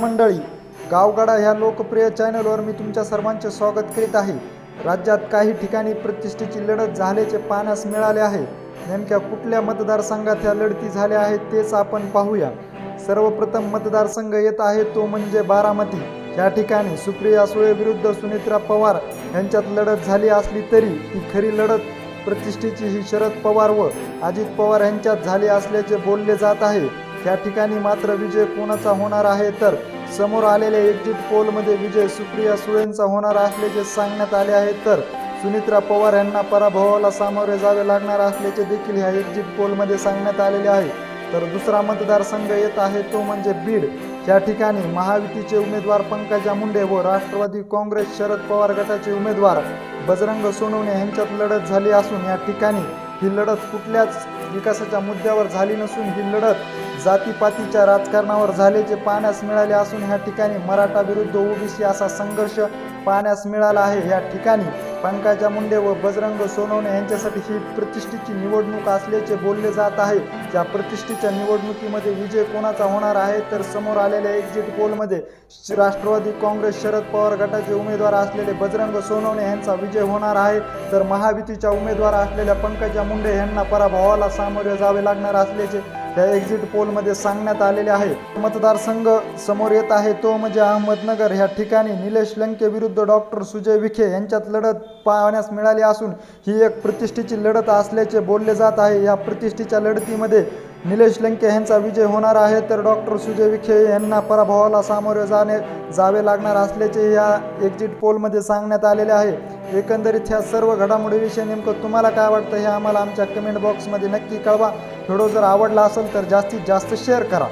मंडळी गावगाडा ह्या लोकप्रिय चॅनलवर मी तुमच्या सर्वांचे स्वागत करीत आहे. राज्यात काही ठिकाणी प्रतिष्ठेची लढत झाल्याचे पाहण्यास मिळाले आहे. नेमक्या कुठल्या मतदारसंघात ह्या लढती झाल्या आहेत तेच आपण पाहूया. सर्वप्रथम मतदारसंघ येत आहे तो म्हणजे बारामती. या ठिकाणी सुप्रिया सुळे विरुद्ध सुनेत्रा पवार यांच्यात लढत झाली असली तरी ती खरी लढत प्रतिष्ठेची ही शरद पवार व अजित पवार यांच्यात झाली असल्याचे बोलले जात आहे. त्या ठिकाणी मात्र विजय कोणाचा होणार आहे? तर समोर आलेल्या एक्झिट पोलमध्ये विजय सुप्रिया सुळेंचा होणार असल्याचे सांगण्यात आले आहे. तर सुनित्रा पवार यांना पराभवाला सामोरे जावे लागणार असल्याचे देखील ह्या एक्झिट पोलमध्ये सांगण्यात आलेले आहे. तर दुसरा मतदारसंघ येत आहे तो म्हणजे बीड. या ठिकाणी महायुतीचे उमेदवार पंकजा मुंडे व राष्ट्रवादी काँग्रेस शरद पवार गटाचे उमेदवार बजरंग सोनवणे यांच्यात लढत झाली असून या ठिकाणी ही लढत कुठल्याच विकासाच्या मुद्द्यावर झाली नसून ही लढत जातीपातीच्या राजकारणावर झाल्याचे पाहण्यास मिळाले असून ह्या ठिकाणी मराठा विरुद्ध ओबीसी असा संघर्ष पाहण्यास मिळाला आहे. या ठिकाणी पंकजा मुंडे व बजरंग सोनवणे यांच्यासाठी ही प्रतिष्ठेची निवडणूक असल्याचे बोलले जात आहे. या प्रतिष्ठेच्या निवडणुकीमध्ये विजय कोणाचा होणार आहे तर समोर आलेल्या एक्झिट पोलमध्ये राष्ट्रवादी काँग्रेस शरद पवार गटाचे उमेदवार असलेले बजरंग सोनवणे यांचा विजय होणार आहे. तर महायुतीच्या उमेदवार असलेल्या पंकजा मुंडे यांना पराभवाला सामोरे जावे लागणार असल्याचे या एक्झिट पोलमध्ये सांगण्यात आलेले आहे. मतदारसंघ समोर येत आहे. तो म्हणजे अहमदनगर. ह्या ठिकाणी निलेश लंके विरुद्ध डॉक्टर सुजय विखे यांच्यात लढत पाहण्यास मिळाली असून ही एक प्रतिष्ठेची लढत असल्याचे बोलले जात आहे. या प्रतिष्ठेच्या लढतीमध्ये निलेश लंके यांचा विजय होणार आहे तर डॉक्टर सुजय विखे यांना पराभवाला सामोरे जाणे जावे लागणार असल्याचे या एक्झिट पोलमध्ये सांगण्यात आलेले आहे. एकंदरीत ह्या सर्व घडामोडीविषयी नेमकं तुम्हाला काय वाटतं हे आम्हाला आमच्या कमेंट बॉक्समध्ये नक्की कळवा. व्हिडिओ जर आवडला असेल तर जास्तीत जास्त शेअर करा.